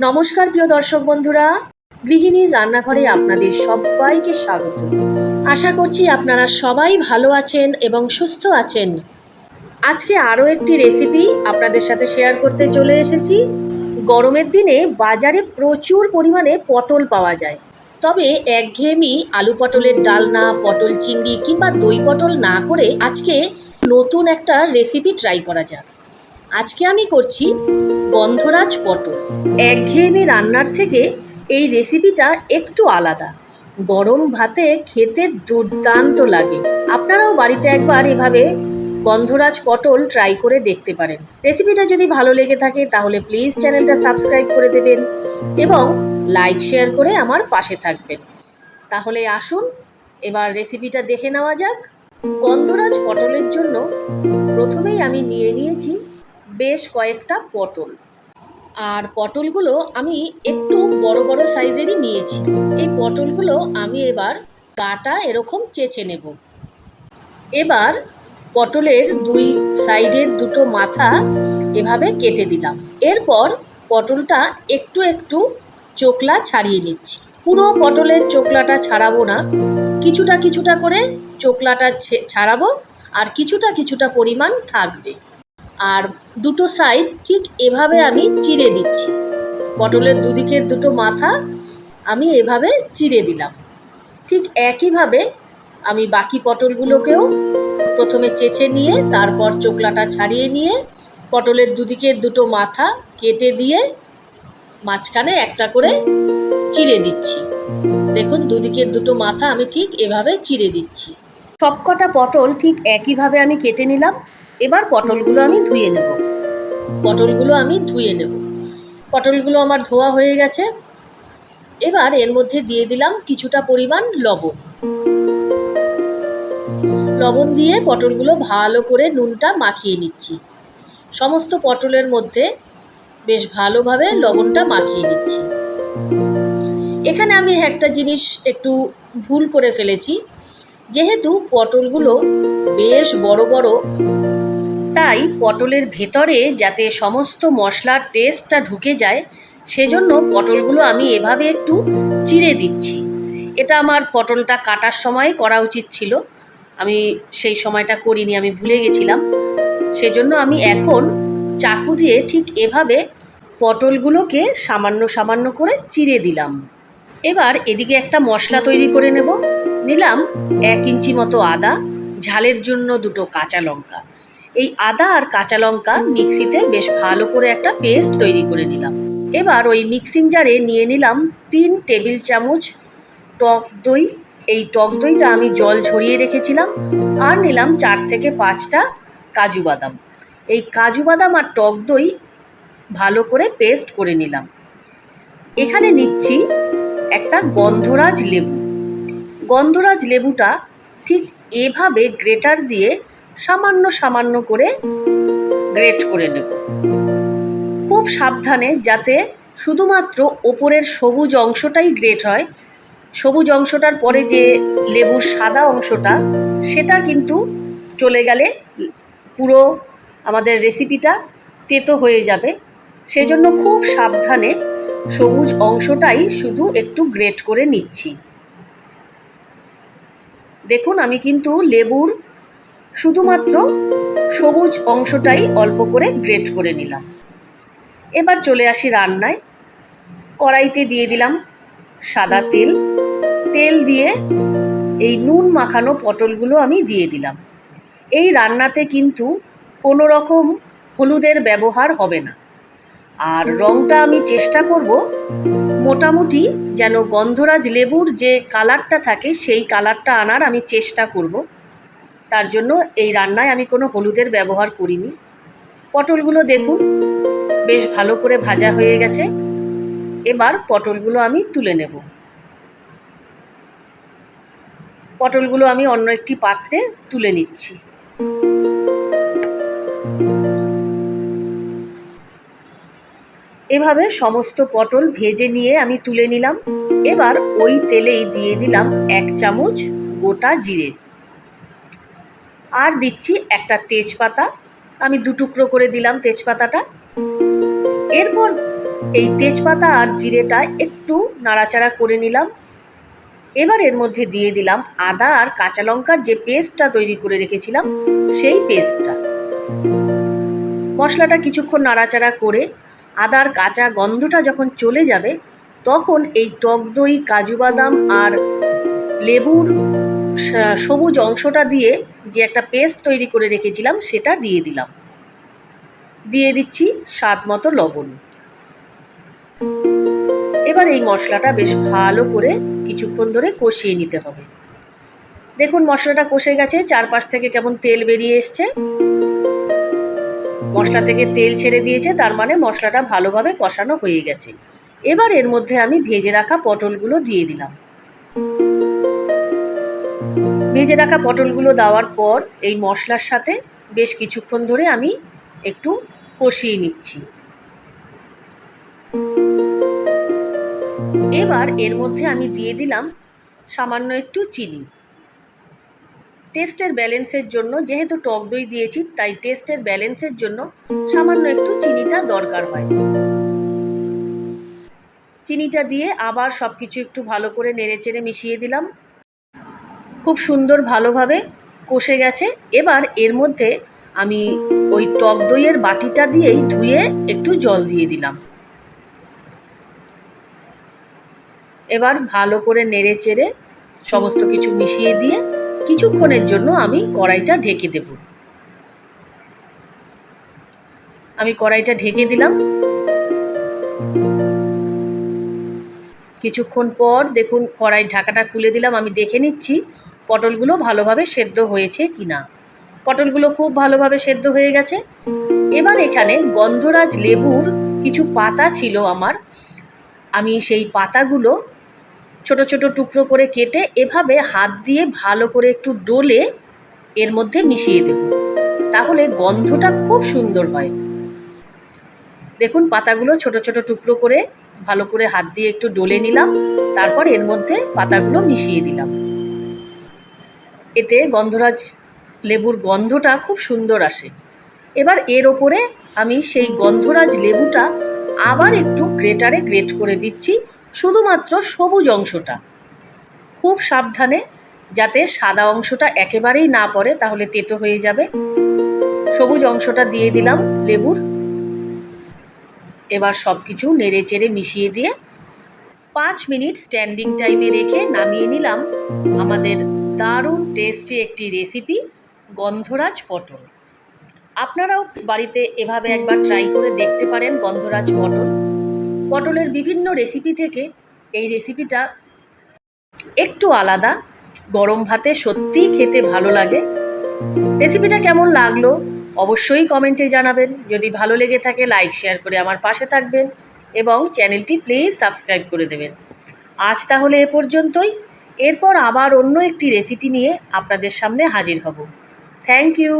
নমস্কার, প্রিয় দর্শক বন্ধুরা। গৃহিণীর রান্নাঘরে আপনাদের সবাইকে স্বাগত। আশা করছি আপনারা সবাই ভালো আছেন এবং সুস্থ আছেন। আজকে আরও একটি রেসিপি আপনাদের সাথে শেয়ার করতে চলে এসেছি। গরমের দিনে বাজারে প্রচুর পরিমাণে পটল পাওয়া যায়। তবে একঘেয়েমি আলু পটলের ডালনা, পটল চিংড়ি কিংবা দই পটল না করে আজকে নতুন একটা রেসিপি ট্রাই করা যাক। আজকে আমি করছি গন্ধরাজ পটল। একঘেয়েমি রান্নার থেকে এই রেসিপিটা একটু আলাদা। গরম ভাতে খেতে দুর্দান্ত লাগে। আপনারাও বাড়িতে একবার এভাবে গন্ধরাজ পটল ট্রাই করে দেখতে পারেন। রেসিপিটা যদি ভালো লেগে থাকে, তাহলে প্লিজ চ্যানেলটা সাবস্ক্রাইব করে দেবেন এবং লাইক শেয়ার করে আমার পাশে থাকবেন। তাহলে আসুন, এবার রেসিপিটা দেখে নেওয়া যাক। গন্ধরাজ পটলের জন্য প্রথমেই আমি নিয়ে নিয়েছি বেশ কয়েকটা পটল। আর পটলগুলো আমি একটু বড় বড় সাইজেরই নিয়েছি। এই পটলগুলো আমি এবার কাটা এরকম চেঁচে নেব। এবার পটলের দুই সাইডের দুটো মাথা এভাবে কেটে দিলাম। এরপর পটলটা একটু একটু চোকলা ছাড়িয়ে নিচ্ছি। পুরো পটলের চোকলাটা ছাড়াবো না। কিছুটা কিছুটা করে চোকলাটা ছাড়াবো। আর কিছুটা কিছুটা পরিমাণ থাকবে। আর দুটো সাইড ঠিক এভাবে আমি চিড়ে দিচ্ছি। পটলের দুদিকের দুটো মাথা আমি এভাবে চিড়ে দিলাম। ঠিক একইভাবে আমি বাকি পটলগুলোকেও প্রথমে চেঁচে নিয়ে, তারপর চোকলাটা ছাড়িয়ে নিয়ে, পটলের দুদিকের দুটো মাথা কেটে দিয়ে মাঝখানে একটা করে চিড়ে দিচ্ছি। দেখুন, দুদিকের দুটো মাথা আমি ঠিক এভাবে চিড়ে দিচ্ছি। সবকটা পটল ঠিক একইভাবে আমি কেটে নিলাম। এবার পটলগুলো আমি ধুয়ে নেব। পটলগুলো আমি ধুয়ে নেব। পটলগুলো আমার ধোয়া হয়ে গেছে। এবার এর মধ্যে দিয়ে দিলাম কিছুটা পরিমাণ লবণ। লবণ দিয়ে পটলগুলো ভালো করে নুনটা মাখিয়ে নিচ্ছি। সমস্ত পটলের মধ্যে বেশ ভালোভাবে লবণটা মাখিয়ে নিচ্ছি। এখানে আমি একটা জিনিস একটু ভুল করে ফেলেছি। যেহেতু পটলগুলো বেশ বড় বড় তাই পটলের ভেতরে যাতে সমস্ত মশলার টেস্টটা ঢুকে যায়, সেজন্য পটলগুলো আমি এভাবে একটু চিড়ে দিচ্ছি। এটা আমার পটলটা কাটার সময় করা উচিত ছিল। আমি সেই সময়টা করিনি, আমি ভুলে গেছিলাম। সেজন্য আমি এখন চাকু দিয়ে ঠিক এভাবে পটলগুলোকে সামান্য সামান্য করে চিড়ে দিলাম। এবার এদিকে একটা মশলা তৈরি করে নেব। নিলাম এক ইঞ্চি মতো আদা, ঝালের জন্য দুটো কাঁচা লঙ্কা। এই আদা আর কাঁচা লঙ্কা মিক্সিতে বেশ ভালো করে একটা পেস্ট তৈরি করে নিলাম। এবার ওই মিক্সিং জারে নিয়ে নিলাম তিন টেবিল চামচ টক দই। এই টক দইটা আমি জল ঝরিয়ে রেখেছিলাম আর নিলাম চার থেকে পাঁচটা কাজু বাদাম। এই কাজু বাদাম আর টক দই ভালো করে পেস্ট করে নিলাম। এখানে নিচ্ছি একটা গন্ধরাজ লেবু। গন্ধরাজ লেবুটা ঠিক এভাবে গ্রেটার দিয়ে সামান্য সামান্য করে গ্রেট করে নেব। খুব সাবধানে যাতে শুধুমাত্র ওপরের সবুজ অংশটাই গ্রেট হয়। সবুজ অংশটার পরে যে লেবুর সাদা অংশটা, সেটা কিন্তু চলে গেলে পুরো আমাদের রেসিপিটা তেতো হয়ে যাবে। সেজন্য খুব সাবধানে সবুজ অংশটাই শুধু একটু গ্রেট করে নিচ্ছি। দেখুন, আমি কিন্তু লেবুর শুধুমাত্র সবুজ অংশটাই অল্প করে গ্রেট করে নিলাম। এবার চলে আসি রান্নায়। কড়াইতে দিয়ে দিলাম সাদা তেল। তেল দিয়ে এই নুন মাখানো পটলগুলো আমি দিয়ে দিলাম। এই রান্নাতে কিন্তু কোনো রকম হলুদের ব্যবহার হবে না। আর রঙটা আমি চেষ্টা করব মোটামুটি যেন গন্ধরাজ লেবুর যে কালারটা থাকে সেই কালারটা আনার আমি চেষ্টা করব। তার জন্য এই রান্নায় আমি কোনো হলুদের ব্যবহার করিনি। পটলগুলো দেখুন, বেশ ভালো করে ভাজা হয়ে গেছে। এবার পটলগুলো আমি তুলে নেব। পটলগুলো আমি অন্য একটি পাত্রে তুলে নিচ্ছি। এভাবে সমস্ত পটল ভেজে নিয়ে আমি তুলে নিলাম। এবার ওই তেলেই দিয়ে দিলাম এক চামচ গোটা জিরে। আর দিচ্ছি একটা তেজপাতা। আমি দু টুকরো করে দিলাম তেজপাতাটা। এরপর এই তেজপাতা আর জিরেটা একটু নাড়াচাড়া করে নিলাম। এবার এর মধ্যে দিয়ে দিলাম আদা আর কাঁচা লঙ্কার যে পেস্টটা তৈরি করে রেখেছিলাম, সেই পেস্টটা। মশলাটা কিছুক্ষণ নাড়াচাড়া করে আদার কাঁচা গন্ধটা যখন চলে যাবে, তখন এই টক দই, কাজু বাদাম আর লেবুর সবুজ অংশটা দিয়ে যে একটা পেস্ট তৈরি করে রেখেছিলাম, সেটা দিয়ে দিলাম। দিয়ে দিচ্ছি স্বাদ মতো লবণ। এবার এই মশলাটা বেশ ভালো করে কিছুক্ষণ ধরে কষিয়ে নিতে হবে। দেখুন, মশলাটা কষে গেছে, চারপাশ থেকে কেমন তেল বেরিয়ে এসছে। মশলা থেকে তেল ছেড়ে দিয়েছে, তার মানে মশলাটা ভালোভাবে কষানো হয়ে গেছে। এবার এর মধ্যে আমি ভেজে রাখা পটলগুলো দিয়ে দিলাম। ভেজে রাখা পটলগুলো দেওয়ার পর এই মশলার সাথে বেশ কিছুক্ষণ ধরে আমি একটু কষিয়ে নিচ্ছি। এবার এর মধ্যে আমি দিয়ে দিলাম সামান্য একটু চিনি। টেস্টের ব্যালেন্সের জন্য, যেহেতু টক দই দিয়েছি, তাই টেস্টের ব্যালেন্সের জন্য সামান্য একটু চিনিটা দরকার হয়। চিনিটা দিয়ে আবার সব কিছু একটু ভালো করে নেড়ে চেড়ে মিশিয়ে দিলাম। খুব সুন্দর ভালোভাবে কষে গেছে। এবার এর মধ্যে আমি ওই টক দইয়ের বাটিটা দিয়েই ধুয়ে একটু জল দিয়ে দিলাম। এবার ভালো করে নেড়ে চেড়ে সমস্ত কিছু মিশিয়ে দিয়ে কিছুক্ষণের জন্য আমি কড়াইটা ঢেকে দেব। আমি কড়াইটা ঢেকে দিলাম। কিছুক্ষণ পর দেখুন কড়াই ঢাকাটা খুলে দিলাম। আমি দেখে নিচ্ছি পটলগুলো ভালোভাবে সেদ্ধ হয়েছে কিনা। পটলগুলো খুব ভালোভাবে সেদ্ধ হয়ে গেছে। এবার এখানে গন্ধরাজ লেবুর কিছু পাতা ছিল আমার। আমি সেই পাতাগুলো ছোট ছোট টুকরো করে কেটে এভাবে হাত দিয়ে ভালো করে একটু ডলে এর মধ্যে মিশিয়ে দেব। তাহলে গন্ধটা খুব সুন্দর হয়। দেখুন, পাতাগুলো ছোট ছোট টুকরো করে ভালো করে হাত দিয়ে একটু ডলে নিলাম। তারপর এর মধ্যে পাতাগুলো মিশিয়ে দিলাম। এতে গন্ধরাজ লেবুর গন্ধটা খুব সুন্দর আসে। এবার এর ওপরে আমি সেই গন্ধরাজ লেবুটা আবার একটু গ্রেটারে গ্রেট করে দিচ্ছি, শুধুমাত্র সবুজ অংশটা। খুব সাবধানে, যাতে সাদা অংশটা একেবারেই না পড়ে, তাহলে তেতো হয়ে যাবে। সবুজ অংশটা দিয়ে দিলাম লেবুর। এবার সব কিছু নেড়ে চেড়ে মিশিয়ে দিয়ে পাঁচ মিনিট স্ট্যান্ডিং টাইমে রেখে নামিয়ে নিলাম আমাদের দারুণ টেস্টি একটি রেসিপি গন্ধরাজ পটল। আপনারাও বাড়িতে এভাবে একবার ট্রাই করে দেখতে পারেন গন্ধরাজ পটল। পটলের বিভিন্ন রেসিপি থেকে এই রেসিপিটা একটু আলাদা, গরম ভাতে সত্যিই খেতে ভালো লাগে। রেসিপিটা কেমন লাগল অবশ্যই কমেন্টে জানাবেন। যদি ভালো লেগে থাকে লাইক শেয়ার করে আমার পাশে থাকবেন এবং চ্যানেলটি প্লিজ সাবস্ক্রাইব করে দেবেন। আজ তাহলে এ পর্যন্তই। এরপর আবার অন্য একটি রেসিপি নিয়ে আপনাদের সামনে হাজির হব। Thank you